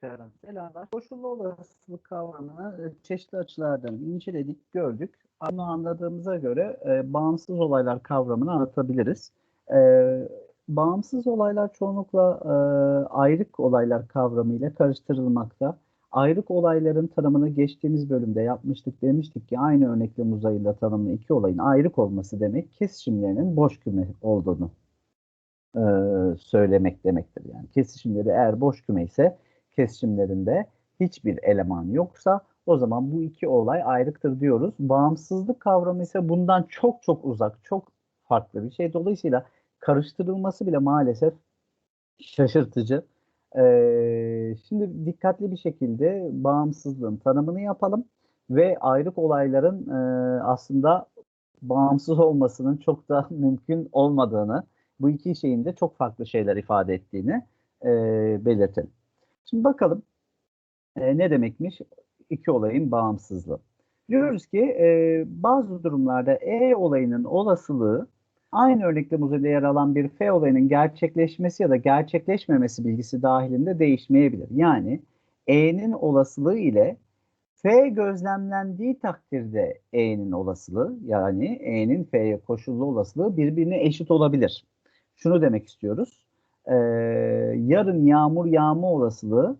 Tekrardan selamlar. Koşullu olasılık kavramını e, çeşitli açılardan inceledik, gördük. Bunu anladığımıza göre e, bağımsız olaylar kavramını anlatabiliriz. E, bağımsız olaylar çoğunlukla e, ayrık olaylar kavramıyla karıştırılmakta. Ayrık olayların tanımını geçtiğimiz bölümde yapmıştık. Demiştik ki aynı örneklem uzayıyla tanımlı iki olayın ayrık olması demek kesişimlerinin boş küme olduğunu e, söylemek demektir. Yani kesişimleri eğer boş küme ise kesişimlerinde hiçbir eleman yoksa o zaman bu iki olay ayrıktır diyoruz. Bağımsızlık kavramı ise bundan çok çok uzak, çok farklı bir şey. Dolayısıyla karıştırılması bile maalesef şaşırtıcı. Ee, şimdi dikkatli bir şekilde bağımsızlığın tanımını yapalım ve ayrık olayların e, aslında bağımsız olmasının çok da mümkün olmadığını, bu iki şeyin de çok farklı şeyler ifade ettiğini e, belirtelim. Şimdi bakalım e, ne demekmiş iki olayın bağımsızlığı. Diyoruz ki e, bazı durumlarda E olayının olasılığı aynı örneklem uzayda yer alan bir F olayının gerçekleşmesi ya da gerçekleşmemesi bilgisi dahilinde değişmeyebilir. Yani E'nin olasılığı ile F gözlemlendiği takdirde E'nin olasılığı yani E'nin F'ye koşullu olasılığı birbirine eşit olabilir. Şunu demek istiyoruz. Ee, yarın yağmur yağma olasılığı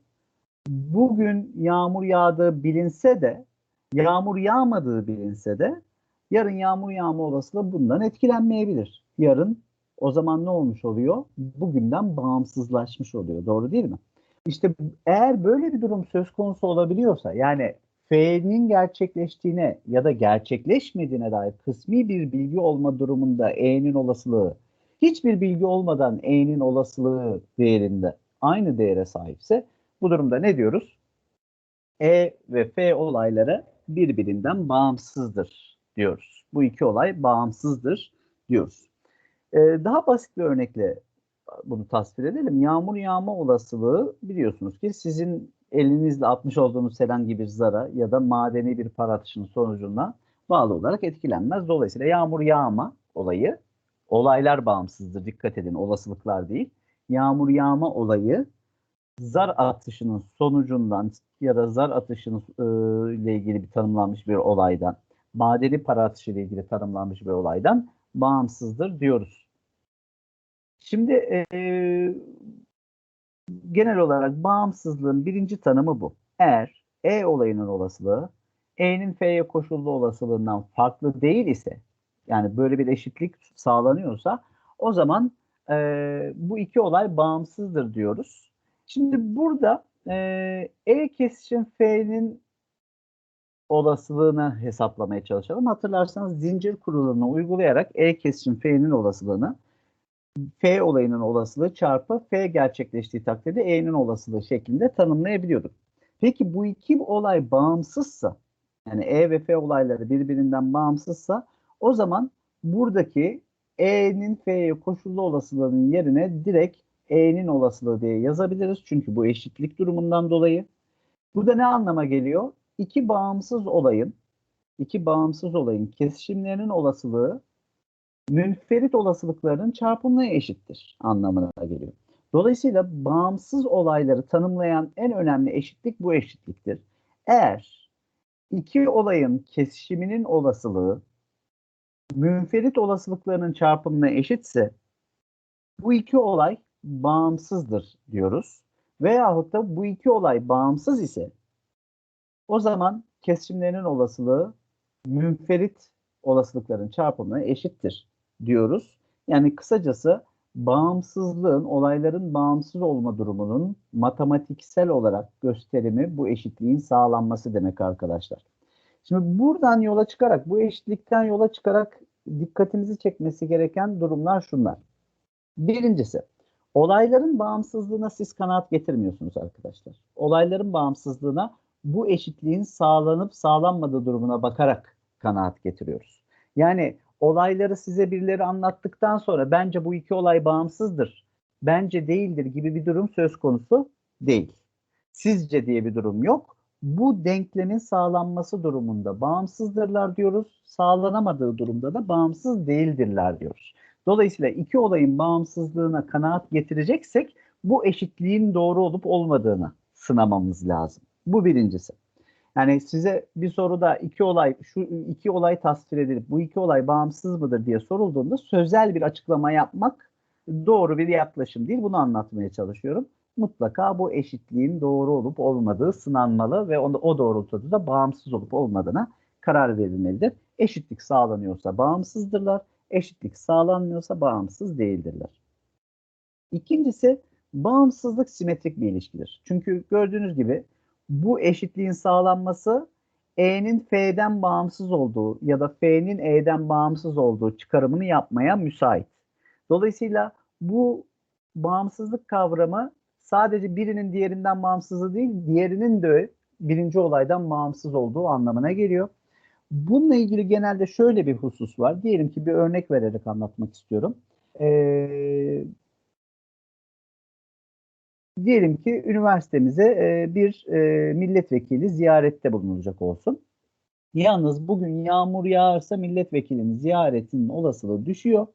bugün yağmur yağdığı bilinse de yağmur yağmadığı bilinse de yarın yağmur yağma olasılığı bundan etkilenmeyebilir. Yarın o zaman ne olmuş oluyor? Bugünden bağımsızlaşmış oluyor. Doğru değil mi? İşte eğer böyle bir durum söz konusu olabiliyorsa yani F'nin gerçekleştiğine ya da gerçekleşmediğine dair kısmi bir bilgi olma durumunda E'nin olasılığı hiçbir bilgi olmadan E'nin olasılığı değerinde aynı değere sahipse bu durumda ne diyoruz? E ve F olayları birbirinden bağımsızdır diyoruz. Bu iki olay bağımsızdır diyoruz. Ee, daha basit bir örnekle bunu tasvir edelim. Yağmur yağma olasılığı biliyorsunuz ki sizin elinizle atmış olduğunuz herhangi bir zara ya da madeni bir para atışının sonucuna bağlı olarak etkilenmez. Dolayısıyla yağmur yağma olayı olaylar bağımsızdır. Dikkat edin olasılıklar değil. Yağmur yağma olayı zar atışının sonucundan ya da zar atışının ile ilgili bir tanımlanmış bir olaydan, madeni para atışı ile ilgili tanımlanmış bir olaydan bağımsızdır diyoruz. Şimdi e, genel olarak bağımsızlığın birinci tanımı bu. Eğer E olayının olasılığı E'nin F'ye koşullu olasılığından farklı değil ise yani böyle bir eşitlik sağlanıyorsa o zaman e, bu iki olay bağımsızdır diyoruz. Şimdi burada e, E kesişim F'nin olasılığını hesaplamaya çalışalım. Hatırlarsanız zincir kurulunu uygulayarak E kesişim F'nin olasılığını F olayının olasılığı çarpı F gerçekleştiği takdirde E'nin olasılığı şeklinde tanımlayabiliyorduk. Peki bu iki olay bağımsızsa yani E ve F olayları birbirinden bağımsızsa o zaman buradaki E'nin F'ye koşullu olasılığının yerine direkt E'nin olasılığı diye yazabiliriz. Çünkü bu eşitlik durumundan dolayı. Bu da ne anlama geliyor? İki bağımsız olayın iki bağımsız olayın kesişimlerinin olasılığı münferit olasılıklarının çarpımına eşittir anlamına geliyor. Dolayısıyla bağımsız olayları tanımlayan en önemli eşitlik bu eşitliktir. Eğer iki olayın kesişiminin olasılığı münferit olasılıklarının çarpımına eşitse bu iki olay bağımsızdır diyoruz. Veyahut da bu iki olay bağımsız ise o zaman kesişimlerinin olasılığı münferit olasılıkların çarpımına eşittir diyoruz. Yani kısacası bağımsızlığın, olayların bağımsız olma durumunun matematiksel olarak gösterimi bu eşitliğin sağlanması demek arkadaşlar. Şimdi buradan yola çıkarak, bu eşitlikten yola çıkarak dikkatimizi çekmesi gereken durumlar şunlar. Birincisi, olayların bağımsızlığına siz kanaat getirmiyorsunuz arkadaşlar. Olayların bağımsızlığına bu eşitliğin sağlanıp sağlanmadığı durumuna bakarak kanaat getiriyoruz. Yani olayları size birileri anlattıktan sonra bence bu iki olay bağımsızdır, bence değildir gibi bir durum söz konusu değil. Sizce diye bir durum yok. Bu denklemin sağlanması durumunda bağımsızdırlar diyoruz. Sağlanamadığı durumda da bağımsız değildirler diyoruz. Dolayısıyla iki olayın bağımsızlığına kanaat getireceksek bu eşitliğin doğru olup olmadığını sınamamız lazım. Bu birincisi. Yani size bir soruda iki olay, şu iki olay tasvir edilip bu iki olay bağımsız mıdır diye sorulduğunda sözel bir açıklama yapmak doğru bir yaklaşım değil. Bunu anlatmaya çalışıyorum. Mutlaka bu eşitliğin doğru olup olmadığı sınanmalı ve onda, o doğrultuda da bağımsız olup olmadığına karar verilmelidir. Eşitlik sağlanıyorsa bağımsızdırlar, eşitlik sağlanmıyorsa bağımsız değildirler. İkincisi bağımsızlık simetrik bir ilişkidir. Çünkü gördüğünüz gibi bu eşitliğin sağlanması E'nin F'den bağımsız olduğu ya da F'nin E'den bağımsız olduğu çıkarımını yapmaya müsait. Dolayısıyla bu bağımsızlık kavramı sadece birinin diğerinden bağımsızı değil, diğerinin de birinci olaydan bağımsız olduğu anlamına geliyor. Bununla ilgili genelde şöyle bir husus var. Diyelim ki bir örnek vererek anlatmak istiyorum. Ee, diyelim ki üniversitemize e, bir e, milletvekili ziyarette bulunacak olsun. Yalnız bugün yağmur yağarsa milletvekilinin ziyaretinin olasılığı düşüyor.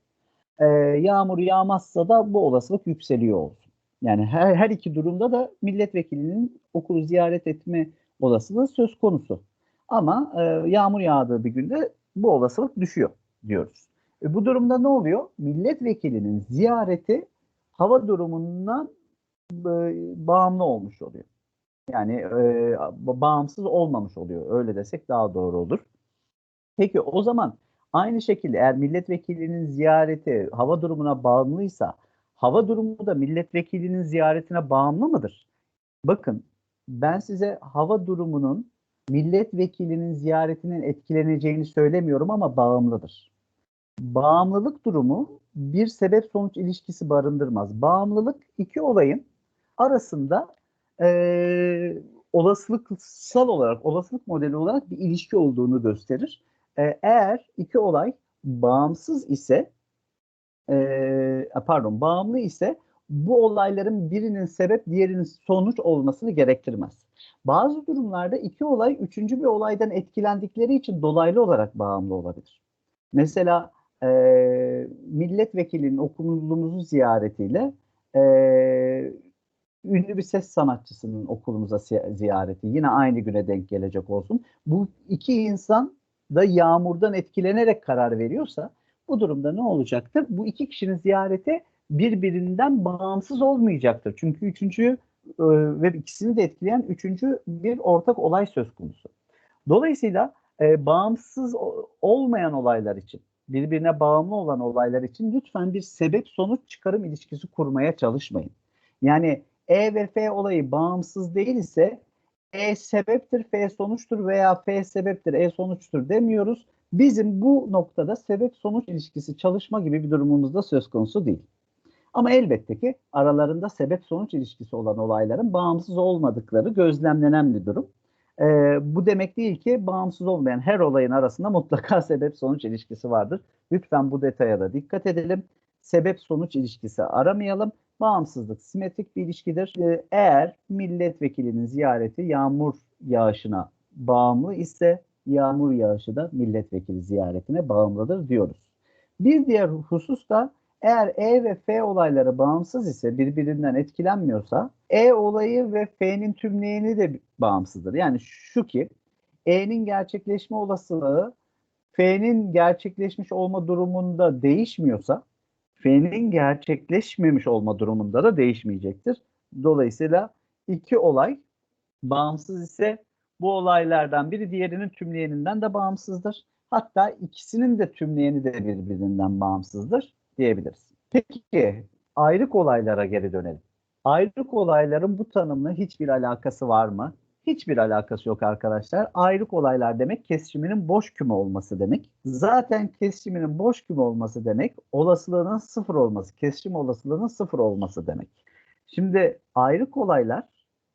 E, yağmur yağmazsa da bu olasılık yükseliyor olsun. Yani her, her iki durumda da milletvekilinin okulu ziyaret etme olasılığı söz konusu. Ama e, yağmur yağdığı bir günde bu olasılık düşüyor diyoruz. E, bu durumda ne oluyor? Milletvekilinin ziyareti hava durumundan e, bağımlı olmuş oluyor. Yani e, bağımsız olmamış oluyor. Öyle desek daha doğru olur. Peki o zaman aynı şekilde eğer milletvekilinin ziyareti hava durumuna bağımlıysa hava durumu da milletvekilinin ziyaretine bağımlı mıdır? Bakın ben size hava durumunun milletvekilinin ziyaretinin etkileneceğini söylemiyorum ama bağımlıdır. Bağımlılık durumu bir sebep sonuç ilişkisi barındırmaz. Bağımlılık iki olayın arasında e, olasılıksal olarak, olasılık modeli olarak bir ilişki olduğunu gösterir. E, eğer iki olay bağımsız ise, e, pardon bağımlı ise bu olayların birinin sebep diğerinin sonuç olmasını gerektirmez. Bazı durumlarda iki olay üçüncü bir olaydan etkilendikleri için dolaylı olarak bağımlı olabilir. Mesela e, milletvekilinin okulumuzu ziyaretiyle e, ünlü bir ses sanatçısının okulumuza ziyareti yine aynı güne denk gelecek olsun. Bu iki insan da yağmurdan etkilenerek karar veriyorsa bu durumda ne olacaktır? Bu iki kişinin ziyareti birbirinden bağımsız olmayacaktır. Çünkü üçüncü e, ve ikisini de etkileyen üçüncü bir ortak olay söz konusu. Dolayısıyla e, bağımsız olmayan olaylar için, birbirine bağımlı olan olaylar için lütfen bir sebep sonuç çıkarım ilişkisi kurmaya çalışmayın. Yani E ve F olayı bağımsız değil ise E sebeptir, F sonuçtur veya F sebeptir, E sonuçtur demiyoruz. Bizim bu noktada sebep sonuç ilişkisi çalışma gibi bir durumumuz da söz konusu değil. Ama elbette ki aralarında sebep sonuç ilişkisi olan olayların bağımsız olmadıkları gözlemlenen bir durum. E, bu demek değil ki bağımsız olmayan her olayın arasında mutlaka sebep sonuç ilişkisi vardır. Lütfen bu detaya da dikkat edelim. Sebep sonuç ilişkisi aramayalım. Bağımsızlık simetrik bir ilişkidir. E, eğer milletvekilinin ziyareti yağmur yağışına bağımlı ise yağmur yağışı da milletvekili ziyaretine bağımlıdır diyoruz. Bir diğer husus da eğer E ve F olayları bağımsız ise birbirinden etkilenmiyorsa E olayı ve F'nin tümleyeni de bağımsızdır. Yani şu ki E'nin gerçekleşme olasılığı F'nin gerçekleşmiş olma durumunda değişmiyorsa F'nin gerçekleşmemiş olma durumunda da değişmeyecektir. Dolayısıyla iki olay bağımsız ise bu olaylardan biri diğerinin tümleyeninden de bağımsızdır. Hatta ikisinin de tümleyeni de birbirinden bağımsızdır diyebiliriz. Peki ayrık olaylara geri dönelim. Ayrık olayların bu tanımla hiçbir alakası var mı? Hiçbir alakası yok arkadaşlar. Ayrık olaylar demek kesişiminin boş küme olması demek. Zaten kesişiminin boş küme olması demek olasılığının sıfır olması, kesişim olasılığının sıfır olması demek. Şimdi ayrık olaylar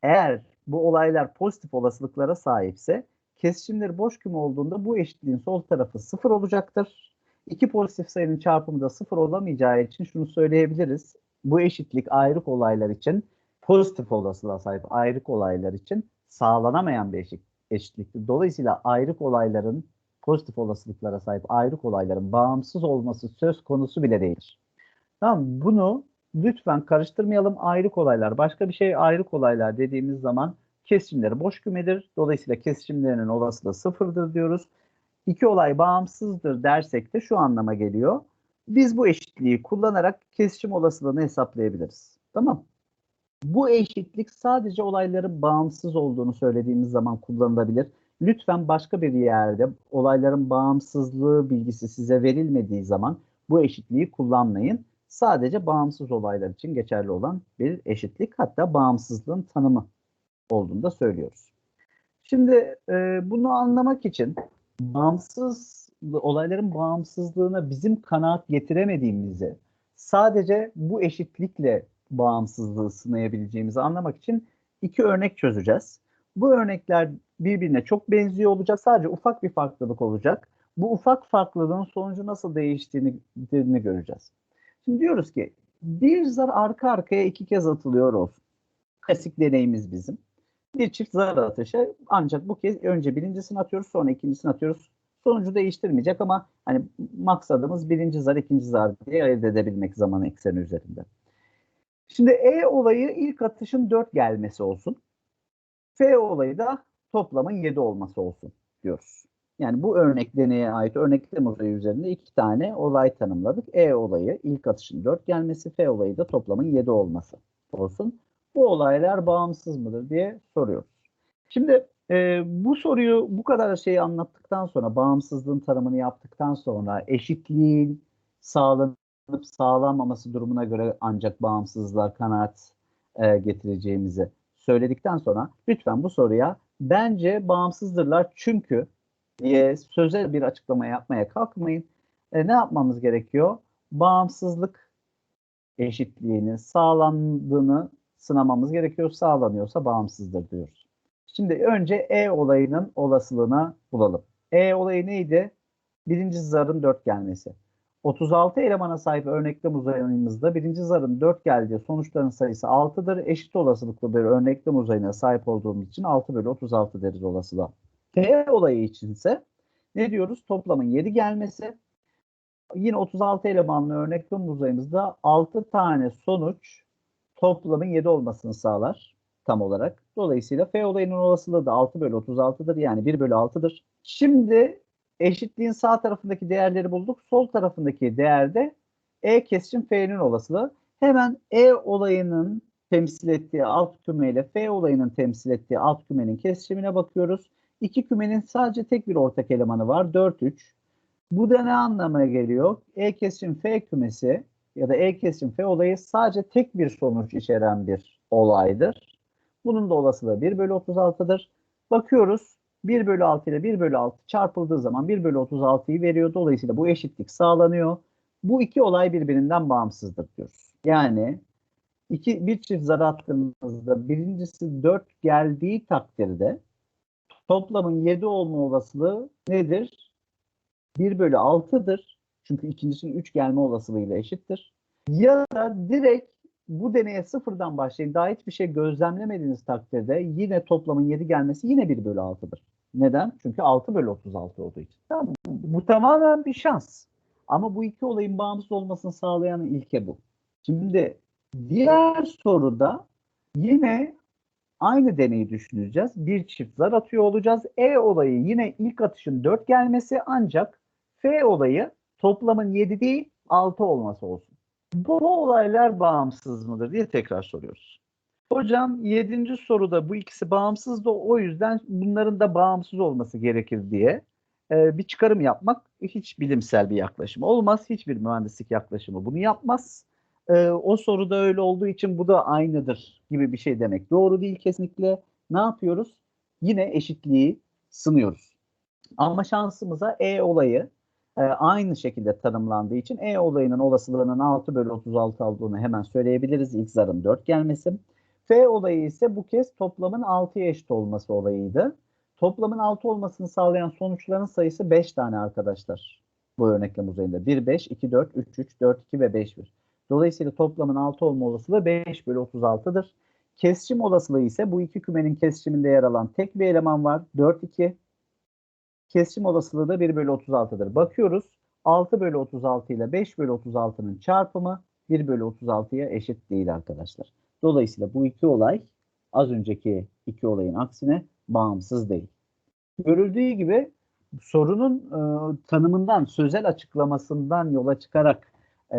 eğer bu olaylar pozitif olasılıklara sahipse kesişimleri boş küme olduğunda bu eşitliğin sol tarafı sıfır olacaktır. İki pozitif sayının çarpımı da sıfır olamayacağı için şunu söyleyebiliriz. Bu eşitlik ayrık olaylar için pozitif olasılığa sahip ayrık olaylar için sağlanamayan bir eşit, eşitliktir. Dolayısıyla ayrık olayların pozitif olasılıklara sahip ayrık olayların bağımsız olması söz konusu bile değildir. Tamam bunu lütfen karıştırmayalım ayrık olaylar. Başka bir şey ayrık olaylar dediğimiz zaman kesişimleri boş kümedir. Dolayısıyla kesişimlerinin olasılığı sıfırdır diyoruz. İki olay bağımsızdır dersek de şu anlama geliyor. Biz bu eşitliği kullanarak kesişim olasılığını hesaplayabiliriz. Tamam. Bu eşitlik sadece olayların bağımsız olduğunu söylediğimiz zaman kullanılabilir. Lütfen başka bir yerde olayların bağımsızlığı bilgisi size verilmediği zaman bu eşitliği kullanmayın. Sadece bağımsız olaylar için geçerli olan bir eşitlik hatta bağımsızlığın tanımı olduğunu da söylüyoruz. Şimdi e, bunu anlamak için bağımsız olayların bağımsızlığına bizim kanaat getiremediğimizi sadece bu eşitlikle bağımsızlığı sınayabileceğimizi anlamak için iki örnek çözeceğiz. Bu örnekler birbirine çok benziyor olacak. Sadece ufak bir farklılık olacak. Bu ufak farklılığın sonucu nasıl değiştiğini göreceğiz. Şimdi diyoruz ki bir zar arka arkaya iki kez atılıyor olsun. Klasik deneyimiz bizim. Bir çift zar atışı ancak bu kez önce birincisini atıyoruz sonra ikincisini atıyoruz. Sonucu değiştirmeyecek ama hani maksadımız birinci zar ikinci zar diye ayırt edebilmek zaman ekseni üzerinde. Şimdi E olayı ilk atışın 4 gelmesi olsun. F olayı da toplamın 7 olması olsun diyoruz. Yani bu örnek deneye ait örneklem olayı üzerinde iki tane olay tanımladık. E olayı ilk atışın 4 gelmesi, F olayı da toplamın 7 olması olsun. Bu olaylar bağımsız mıdır diye soruyoruz. Şimdi e, bu soruyu bu kadar şeyi anlattıktan sonra, bağımsızlığın tanımını yaptıktan sonra eşitliğin sağlanıp sağlanmaması durumuna göre ancak bağımsızlığa kanaat e, getireceğimizi söyledikten sonra lütfen bu soruya bence bağımsızdırlar çünkü diye sözel bir açıklama yapmaya kalkmayın. E, ne yapmamız gerekiyor? Bağımsızlık eşitliğini sağlandığını sınamamız gerekiyor. Sağlanıyorsa bağımsızdır diyoruz. Şimdi önce E olayının olasılığına bulalım. E olayı neydi? Birinci zarın 4 gelmesi. 36 elemana sahip örneklem uzayımızda birinci zarın 4 geldiği sonuçların sayısı 6'dır. Eşit olasılıklı bir örneklem uzayına sahip olduğumuz için 6 bölü 36 deriz olasılığa. T olayı içinse ne diyoruz? Toplamın 7 gelmesi. Yine 36 elemanlı örneklem uzayımızda 6 tane sonuç toplamın 7 olmasını sağlar tam olarak. Dolayısıyla F olayının olasılığı da 6 bölü 36'dır. Yani 1 bölü 6'dır. Şimdi eşitliğin sağ tarafındaki değerleri bulduk. Sol tarafındaki değerde E kesişim F'nin olasılığı. Hemen E olayının temsil ettiği alt küme ile F olayının temsil ettiği alt kümenin kesişimine bakıyoruz. İki kümenin sadece tek bir ortak elemanı var. 4-3. Bu da ne anlamına geliyor? E kesişim F kümesi ya da E kesişim F olayı sadece tek bir sonuç içeren bir olaydır. Bunun da olasılığı 1 bölü 36'dır. Bakıyoruz 1 bölü 6 ile 1 bölü 6 çarpıldığı zaman 1 bölü 36'yı veriyor. Dolayısıyla bu eşitlik sağlanıyor. Bu iki olay birbirinden bağımsızdır diyoruz. Yani iki, bir çift zar attığımızda birincisi 4 geldiği takdirde toplamın 7 olma olasılığı nedir? 1 bölü 6'dır. Çünkü ikincisinin 3 gelme olasılığıyla eşittir. Ya da direkt bu deneye sıfırdan başlayın. Daha hiçbir şey gözlemlemediğiniz takdirde yine toplamın 7 gelmesi yine 1 bölü 6'dır. Neden? Çünkü 6 bölü 36 olduğu için. Tamam. Bu tamamen bir şans. Ama bu iki olayın bağımsız olmasını sağlayan ilke bu. Şimdi diğer soruda yine aynı deneyi düşüneceğiz. Bir çift zar atıyor olacağız. E olayı yine ilk atışın 4 gelmesi ancak F olayı toplamın 7 değil 6 olması olsun. Bu olaylar bağımsız mıdır diye tekrar soruyoruz. Hocam 7. soruda bu ikisi bağımsız da o yüzden bunların da bağımsız olması gerekir diye e, bir çıkarım yapmak hiç bilimsel bir yaklaşım olmaz. Hiçbir mühendislik yaklaşımı bunu yapmaz. E, o soruda öyle olduğu için bu da aynıdır gibi bir şey demek doğru değil kesinlikle. Ne yapıyoruz? Yine eşitliği sınıyoruz. Ama şansımıza E olayı e, aynı şekilde tanımlandığı için E olayının olasılığının 6 bölü 36 olduğunu hemen söyleyebiliriz. İlk zarın 4 gelmesi. F olayı ise bu kez toplamın 6'ya eşit olması olayıydı. Toplamın 6 olmasını sağlayan sonuçların sayısı 5 tane arkadaşlar. Bu örneklem uzayında. 1, 5, 2, 4, 3, 3, 4, 2 ve 5, 1. Dolayısıyla toplamın 6 olma olasılığı 5 bölü 36'dır. Kesişim olasılığı ise bu iki kümenin kesişiminde yer alan tek bir eleman var. 4, 2. Kesişim olasılığı da 1 bölü 36'dır. Bakıyoruz. 6 bölü 36 ile 5 bölü 36'nın çarpımı 1 bölü 36'ya eşit değil arkadaşlar. Dolayısıyla bu iki olay az önceki iki olayın aksine bağımsız değil. Görüldüğü gibi sorunun e, tanımından, sözel açıklamasından yola çıkarak e,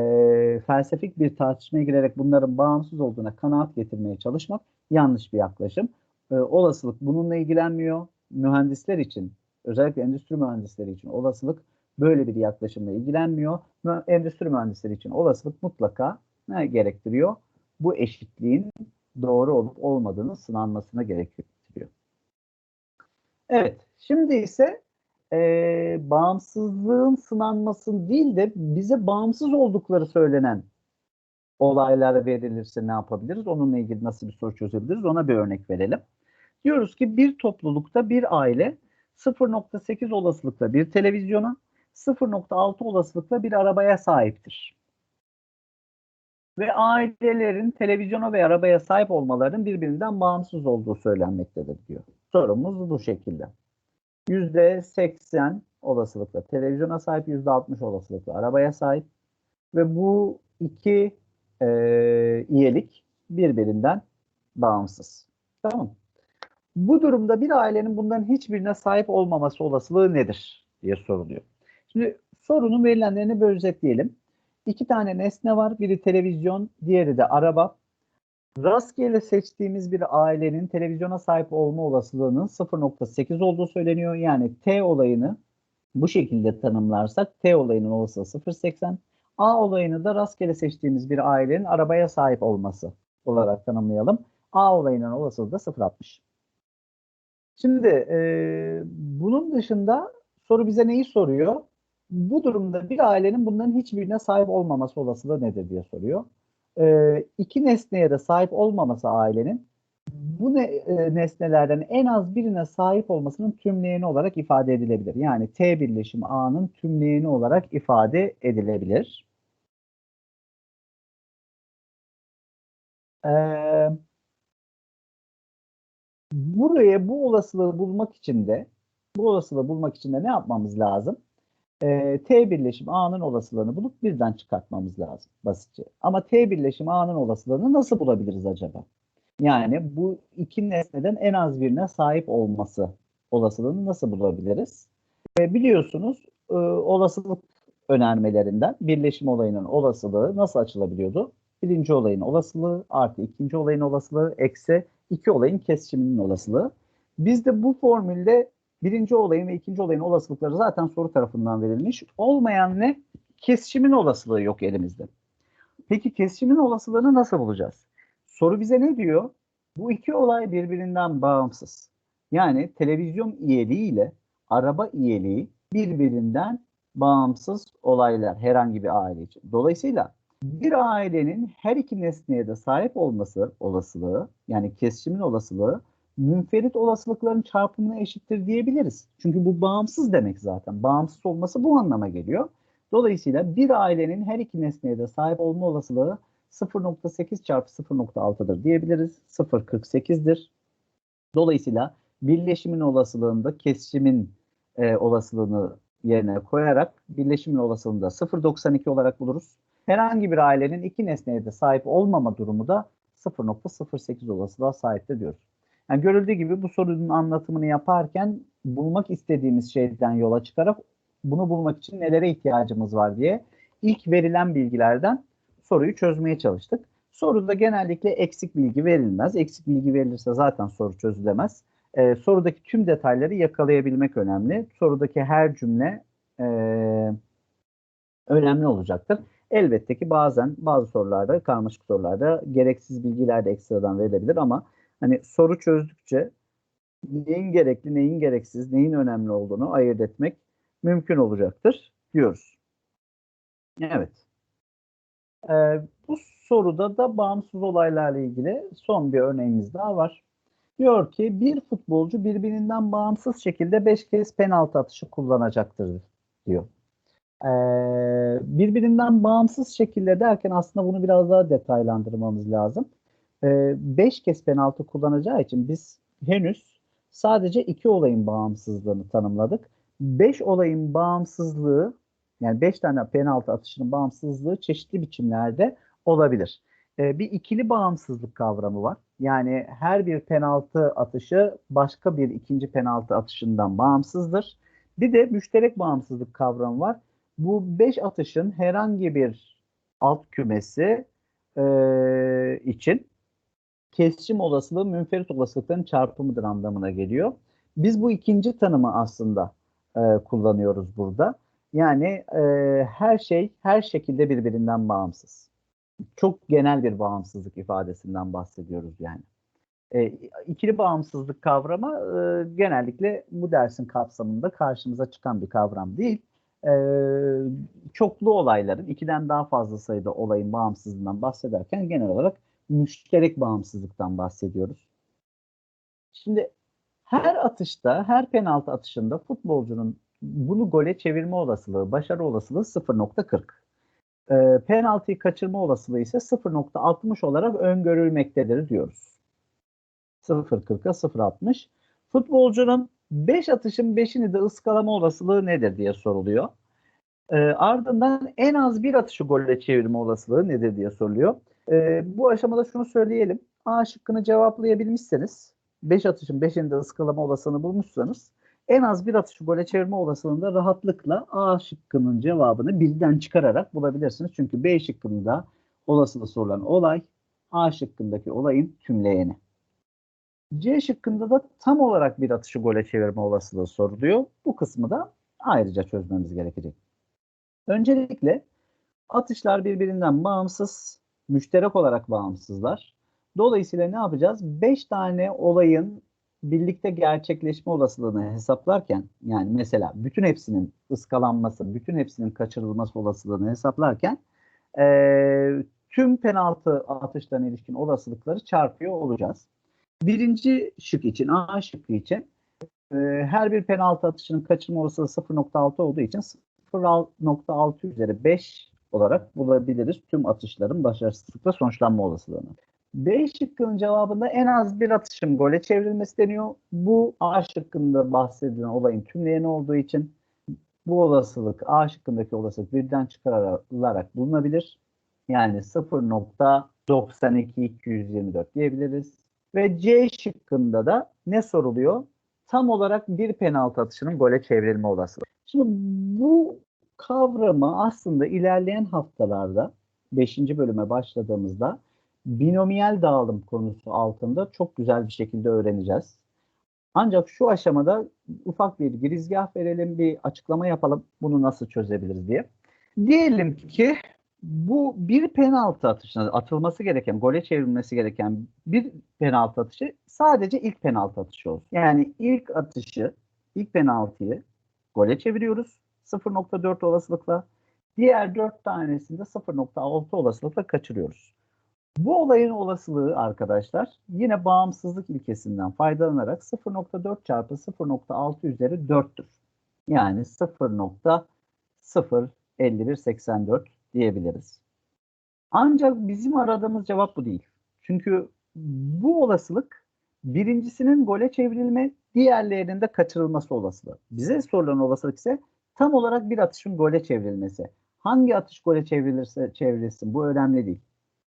felsefik bir tartışmaya girerek bunların bağımsız olduğuna kanaat getirmeye çalışmak yanlış bir yaklaşım. E, olasılık bununla ilgilenmiyor. Mühendisler için, özellikle endüstri mühendisleri için olasılık böyle bir yaklaşımla ilgilenmiyor. Endüstri mühendisleri için olasılık mutlaka ne gerektiriyor? Bu eşitliğin doğru olup olmadığını sınanmasına gerektiriyor. Evet, şimdi ise e, bağımsızlığın sınanması değil de bize bağımsız oldukları söylenen olaylar verilirse ne yapabiliriz? Onunla ilgili nasıl bir soru çözebiliriz? Ona bir örnek verelim. Diyoruz ki bir toplulukta bir aile 0.8 olasılıkla bir televizyona, 0.6 olasılıkla bir arabaya sahiptir. Ve ailelerin televizyona ve arabaya sahip olmalarının birbirinden bağımsız olduğu söylenmektedir diyor. Sorumuz bu şekilde. %80 olasılıkla televizyona sahip, %60 olasılıkla arabaya sahip. Ve bu iki e, üyelik birbirinden bağımsız. Tamam Bu durumda bir ailenin bunların hiçbirine sahip olmaması olasılığı nedir diye soruluyor. Şimdi sorunun verilenlerini bir özetleyelim. İki tane nesne var. Biri televizyon, diğeri de araba. Rastgele seçtiğimiz bir ailenin televizyona sahip olma olasılığının 0.8 olduğu söyleniyor. Yani T olayını bu şekilde tanımlarsak T olayının olasılığı 0.80. A olayını da rastgele seçtiğimiz bir ailenin arabaya sahip olması olarak tanımlayalım. A olayının olasılığı da 0.60. Şimdi e, bunun dışında soru bize neyi soruyor? Bu durumda bir ailenin bunların hiçbirine sahip olmaması olasılığı nedir diye soruyor. E, iki nesneye de sahip olmaması ailenin bu ne, e, nesnelerden en az birine sahip olmasının tümleyeni olarak ifade edilebilir. Yani T birleşimi A'nın tümleyeni olarak ifade edilebilir. Ee, buraya bu olasılığı bulmak için de bu olasılığı bulmak için de ne yapmamız lazım? e, T birleşim A'nın olasılığını bulup birden çıkartmamız lazım basitçe. Ama T birleşim A'nın olasılığını nasıl bulabiliriz acaba? Yani bu iki nesneden en az birine sahip olması olasılığını nasıl bulabiliriz? E, biliyorsunuz e, olasılık önermelerinden birleşim olayının olasılığı nasıl açılabiliyordu? Birinci olayın olasılığı artı ikinci olayın olasılığı eksi iki olayın kesişiminin olasılığı. Biz de bu formülde birinci olayın ve ikinci olayın olasılıkları zaten soru tarafından verilmiş. Olmayan ne? Kesişimin olasılığı yok elimizde. Peki kesişimin olasılığını nasıl bulacağız? Soru bize ne diyor? Bu iki olay birbirinden bağımsız. Yani televizyon üyeliği ile araba üyeliği birbirinden bağımsız olaylar herhangi bir aile için. Dolayısıyla bir ailenin her iki nesneye de sahip olması olasılığı yani kesişimin olasılığı münferit olasılıkların çarpımına eşittir diyebiliriz. Çünkü bu bağımsız demek zaten. Bağımsız olması bu anlama geliyor. Dolayısıyla bir ailenin her iki nesneye de sahip olma olasılığı 0.8 çarpı 0.6'dır diyebiliriz. 0.48'dir. Dolayısıyla birleşimin olasılığında kesişimin e, olasılığını yerine koyarak birleşimin olasılığını da 0.92 olarak buluruz. Herhangi bir ailenin iki nesneye de sahip olmama durumu da 0.08 olasılığa sahiptir diyoruz. Yani görüldüğü gibi bu sorunun anlatımını yaparken bulmak istediğimiz şeyden yola çıkarak bunu bulmak için nelere ihtiyacımız var diye ilk verilen bilgilerden soruyu çözmeye çalıştık. Soruda genellikle eksik bilgi verilmez. Eksik bilgi verilirse zaten soru çözülemez. Ee, sorudaki tüm detayları yakalayabilmek önemli. Sorudaki her cümle e, önemli olacaktır. Elbette ki bazen bazı sorularda, karmaşık sorularda gereksiz bilgiler de ekstradan verilebilir ama hani soru çözdükçe neyin gerekli, neyin gereksiz, neyin önemli olduğunu ayırt etmek mümkün olacaktır diyoruz. Evet. Ee, bu soruda da bağımsız olaylarla ilgili son bir örneğimiz daha var. Diyor ki bir futbolcu birbirinden bağımsız şekilde 5 kez penaltı atışı kullanacaktır diyor. Ee, birbirinden bağımsız şekilde derken aslında bunu biraz daha detaylandırmamız lazım. 5 ee, kez penaltı kullanacağı için biz henüz sadece iki olayın bağımsızlığını tanımladık. 5 olayın bağımsızlığı yani 5 tane penaltı atışının bağımsızlığı çeşitli biçimlerde olabilir. E, bir ikili bağımsızlık kavramı var. Yani her bir penaltı atışı başka bir ikinci penaltı atışından bağımsızdır. Bir de müşterek bağımsızlık kavramı var. Bu beş atışın herhangi bir alt kümesi e, için kesişim olasılığı münferit olasılıkların çarpımıdır anlamına geliyor. Biz bu ikinci tanımı aslında e, kullanıyoruz burada. Yani e, her şey her şekilde birbirinden bağımsız. Çok genel bir bağımsızlık ifadesinden bahsediyoruz yani. E, ikili bağımsızlık kavramı e, genellikle bu dersin kapsamında karşımıza çıkan bir kavram değil. E, çoklu olayların, ikiden daha fazla sayıda olayın bağımsızlığından bahsederken genel olarak müşterek bağımsızlıktan bahsediyoruz. Şimdi her atışta, her penaltı atışında futbolcunun bunu gole çevirme olasılığı, başarı olasılığı 0.40. E, penaltıyı kaçırma olasılığı ise 0.60 olarak öngörülmektedir diyoruz. 0.40'a 0.60. Futbolcunun 5 atışın 5'ini de ıskalama olasılığı nedir diye soruluyor. E, ardından en az bir atışı golle çevirme olasılığı nedir diye soruluyor. E, bu aşamada şunu söyleyelim. A şıkkını cevaplayabilmişseniz 5 atışın 5'ini de ıskalama olasılığını bulmuşsanız en az bir atışı gole çevirme olasılığında rahatlıkla A şıkkının cevabını birden çıkararak bulabilirsiniz. Çünkü B şıkkında olasılığı sorulan olay A şıkkındaki olayın tümleyeni. C şıkkında da tam olarak bir atışı gole çevirme olasılığı soruluyor. Bu kısmı da ayrıca çözmemiz gerekecek. Öncelikle atışlar birbirinden bağımsız, müşterek olarak bağımsızlar. Dolayısıyla ne yapacağız? 5 tane olayın birlikte gerçekleşme olasılığını hesaplarken yani mesela bütün hepsinin ıskalanması, bütün hepsinin kaçırılması olasılığını hesaplarken e, tüm penaltı atışlarına ilişkin olasılıkları çarpıyor olacağız. Birinci şık için, A şıkkı için e, her bir penaltı atışının kaçırma olasılığı 0.6 olduğu için 0.6 üzeri 5 olarak bulabiliriz tüm atışların başarısızlıkla sonuçlanma olasılığını. B şıkkının cevabında en az bir atışın gole çevrilmesi deniyor. Bu A şıkkında bahsedilen olayın tümleyeni olduğu için bu olasılık A şıkkındaki olasılık birden çıkarılarak bulunabilir. Yani 0.92224 diyebiliriz. Ve C şıkkında da ne soruluyor? Tam olarak bir penaltı atışının gole çevrilme olasılığı. Şimdi bu kavramı aslında ilerleyen haftalarda 5. bölüme başladığımızda binomiyel dağılım konusu altında çok güzel bir şekilde öğreneceğiz. Ancak şu aşamada ufak bir girizgah verelim, bir açıklama yapalım bunu nasıl çözebiliriz diye. Diyelim ki bu bir penaltı atışına atılması gereken, gole çevrilmesi gereken bir penaltı atışı sadece ilk penaltı atışı olsun. Yani ilk atışı, ilk penaltıyı gole çeviriyoruz 0.4 olasılıkla. Diğer 4 tanesini de 0.6 olasılıkla kaçırıyoruz. Bu olayın olasılığı arkadaşlar yine bağımsızlık ilkesinden faydalanarak 0.4 çarpı 0.6 üzeri 4'tür. Yani 0.05184 diyebiliriz. Ancak bizim aradığımız cevap bu değil. Çünkü bu olasılık birincisinin gole çevrilme, diğerlerinin de kaçırılması olasılığı. Bize sorulan olasılık ise tam olarak bir atışın gole çevrilmesi. Hangi atış gole çevrilirse çevrilsin bu önemli değil.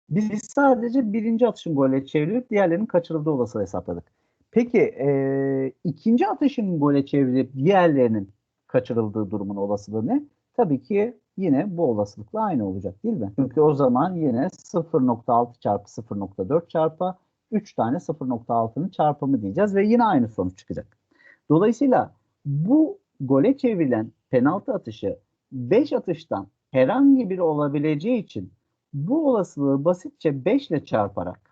Biz, sadece birinci atışın gole çevrilip diğerlerinin kaçırıldığı olasılığı hesapladık. Peki e, ikinci atışın gole çevrilip diğerlerinin kaçırıldığı durumun olasılığı ne? Tabii ki yine bu olasılıkla aynı olacak değil mi? Çünkü o zaman yine 0.6 çarpı 0.4 çarpı 3 tane 0.6'nın çarpımı diyeceğiz ve yine aynı sonuç çıkacak. Dolayısıyla bu gole çevrilen penaltı atışı 5 atıştan herhangi biri olabileceği için bu olasılığı basitçe 5 ile çarparak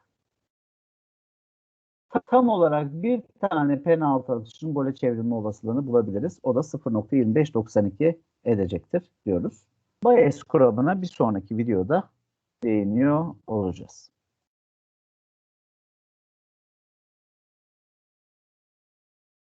tam olarak bir tane penaltı atışının gole çevrilme olasılığını bulabiliriz. O da 0.2592 edecektir diyoruz. Bayes kuramına bir sonraki videoda değiniyor olacağız.